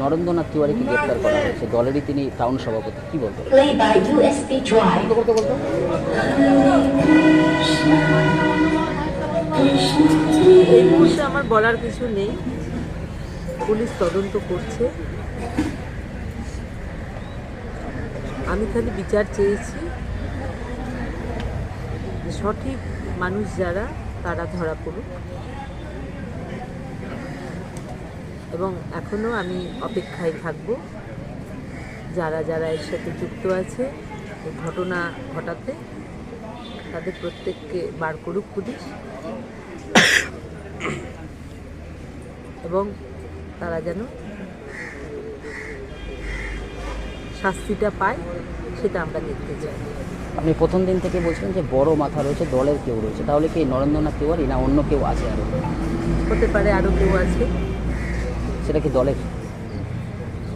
নরেন্দ্রনাথ তিওয়ারিকে গ্রেপ্তার করা হয়েছে। দলেরই তিনি টাউন সভাপতি। কি. বলতে বলতে। এই মুহূর্তে আমার বলার কিছু নেই। পুলিশ তদন্ত করছে। আমি খালি বিচার চেয়েছি যে সঠিক মানুষ যারা তারা ধরা পড়ুক। এবং এখনও আমি অপেক্ষায় থাকব যারা যারা এর সাথে যুক্ত আছে এই ঘটনা ঘটাতে তাদের প্রত্যেককে বার করুক পুলিশ। এবং তারা যেন শাস্তিটা পায় সেটা আমরা দেখতে চাই। আপনি প্রথম দিন থেকে বলছিলেন যে বড় মাথা রয়েছে দলের কেউ রয়েছে। তাহলে কি নরেন্দ্রনাথ তিওয়ারি না অন্য কেউ আছে আরও? হতে পারে আরও কেউ আছে। সেটা কি দলের?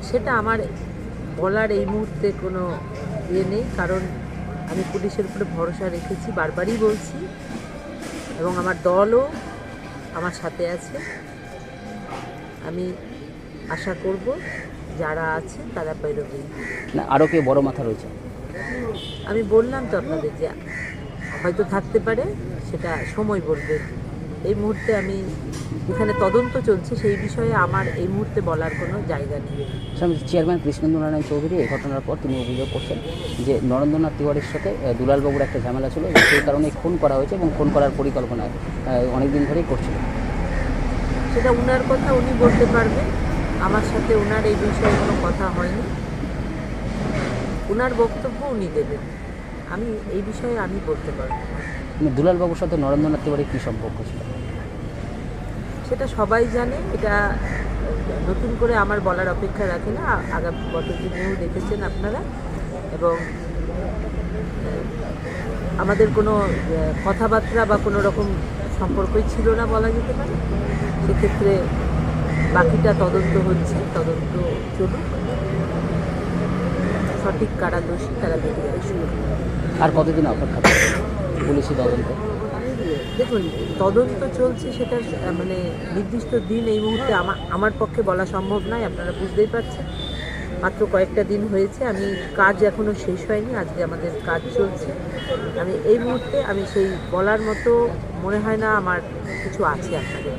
সেটা আমার বলার এই মুহূর্তে কোনো ইয়ে নেই কারণ আমি পুলিশের উপরে ভরসা রেখেছি বারবারই বলছি। এবং আমার দলও আমার সাথে আছে। আমি আশা করব যারা আছে তারা বেরোবে। না আরও কেউ বড় মাথা রয়েছে? আমি বললাম তো আপনাদের যে হয়তো থাকতে পারে সেটা সময় বলবে। এই মুহূর্তে আমি এখানে তদন্ত চলছে সেই বিষয়ে আমার এই মুহূর্তে বলার কোনো জায়গা নেই। চেয়ারম্যান কৃষ্ণেন্দ্র নারায়ণ চৌধুরী এই ঘটনার পর তিনি অভিযোগ করছেন যে নরেন্দ্রনাথ তিওয়ারির সাথে দুলালবাবুর একটা ঝামেলা ছিল সেই কারণে খুন করা হয়েছে এবং খুন করার পরিকল্পনা অনেকদিন ধরেই করছিল। সেটা উনার কথা উনি বলতে পারবেন। আমার সাথে ওনার এই বিষয়ে কোনো কথা হয়নি। ওনার বক্তব্য উনি দেবেন। আমি এই বিষয়ে আমি বলতে পারব। মানে দুলালবাবুর সাথে নরেন্দ্রনাথ তিওয়ারির কী সম্পর্ক ছিল? সেটা সবাই জানে, এটা নতুন করে আমার বলার অপেক্ষা রাখে না আগাম গত দিনেও দেখেছেন আপনারা। এবং আমাদের কোনো কথাবার্তা বা কোনো রকম সম্পর্কই ছিল না বলা যেতে পারে। সেক্ষেত্রে বাকিটা তদন্ত হচ্ছে, তদন্ত চলুক। সঠিক কারা দোষী, তারা বেরিয়ে আর কতদিন অপেক্ষা করবে পুলিশি তদন্তে? দেখুন তদন্ত চলছে সেটা মানে নির্দিষ্ট দিন এই মুহূর্তে আমার পক্ষে বলা সম্ভব নয় আপনারা বুঝতেই পারছেন। মাত্র কয়েকটা দিন হয়েছে আমি কাজ এখনও শেষ হয়নি আজকে আমাদের কাজ চলছে। আমি এই মুহূর্তে আমি সেই বলার মতো মনে হয় না আমার কিছু আছে আপনাদের।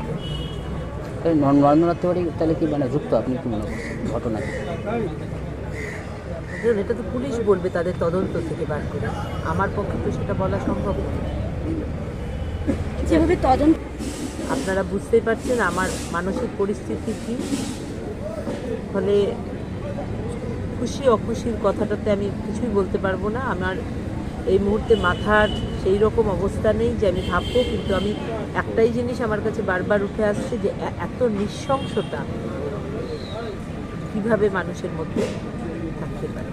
তাহলে ন- নরেন্দ্রনাথ তিওয়ারি তাহলে কি মানে যুক্ত? আপনি কি মনে করছেন ঘটনায় এটা তো পুলিশ বলবে তাদের তদন্ত থেকে বার করে। আমার পক্ষে তো সেটা বলা সম্ভব নয়। যেভাবে তদন্ত আপনারা বুঝতেই পারছেন আমার মানসিক পরিস্থিতি কী। ফলে খুশি, অখুশির কথাটাতে আমি কিছুই বলতে পারব না। আমার এই মুহূর্তে মাথার সেই রকম অবস্থা নেই যে আমি ভাববো, কিন্তু আমি একটাই জিনিস আমার কাছে বারবার উঠে আসছে যে এত নৃশংসতা কীভাবে মানুষের মধ্যে থাকতে পারে।